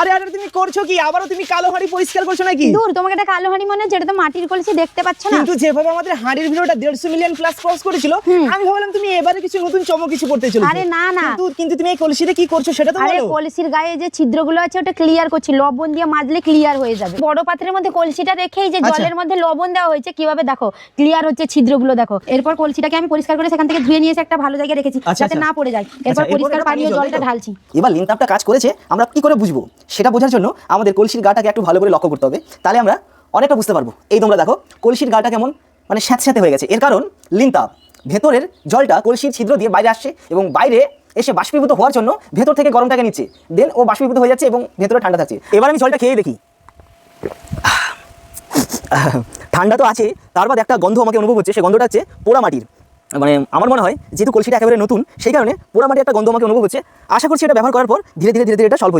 আরে আরে তুমি করছ কি? আবারও তুমি কালো হাঁড়ি পরিষ্কার করছ নাকি? দূর তোমাকে একটা কালো হাঁড়ি মনে এটা তো মাটির কলসি দেখতে পাচ্ছ না? কিন্তু যেভাবে আমাদের হাঁড়ির ভিডিওটা দেড়শো মিলিয়ন প্লাস ক্রস করেছিল আমি ভাবলাম তুমি এবারে কিছু নতুন চমক কিছু করতে চলেছো। আরে না, না। কিন্তু তুমি এই কলসিতে কি করছ সেটা তো আরে কলসির গায়ে যে ছিদ্রগুলো আছে ওটা ক্লিয়ার করছি। লবণ দিয়ে মাজলে ক্লিয়ার হয়ে যাবে। বড় পাত্রের মধ্যে কলসিটা রেখেই যে আচ্ছা। জলের মধ্যে লবণ দেওয়া হয়েছে কীভাবে দেখো? ক্লিয়ার হচ্ছে ছিদ্রগুলো দেখো। এরপর কলসিটাকে আমি পরিষ্কার করে সেখান থেকে ধুয়ে নিয়ে এসে একটা ভালো জায়গায় রেখেছি আচ্ছা, যাতে আচ্ছা। না পড়ে যায়। এরপর পরিষ্কার পানীয় জলটা ঢালছি। এবার লিঙ্কআপটা কাজ করেছে আমরা কি করে বুঝব? সেটা বোঝার জন্য আমাদের কলসির গাটাকে একটু ভালো করে লক্ষ্য করতে হবে। তাহলে আমরা অনেকটা বুঝতে পারব। এই তোমরা দেখো, কলসির গাটা কেমন? মানে স্যাঁতস্যাঁতে হয়ে গেছে। এর কারণ লিঙ্কআপ ভেতরের জলটা কলসির ছিদ্র দিয়ে বাইরে আসছে এবং বাইরে এসে বাষ্পীভূত হওয়ার জন্য ভেতর থেকে গরমটাকে নিচ্ছে। দেন ও বাষ্পীভূত হয়ে যাচ্ছে এবং ভেতরে ঠান্ডা থাকছে। এবার আমি জলটা খেয়ে দেখি। ঠান্ডা তো আছে, তার বাদ একটা গন্ধ আমাকে অনুভব হচ্ছে। সে গন্ধটা হচ্ছে পোড়া মাটির। মানে আমার মনে হয়, যেহেতু কলসিটা একেবারে নতুন, সেই কারণে পোড়া মাটির একটা গন্ধ আমাকে অনুভব হচ্ছে। আশা করছি এটা ব্যবহার করার পর ধীরে ধীরে ধীরে ধীরে এটা সলভ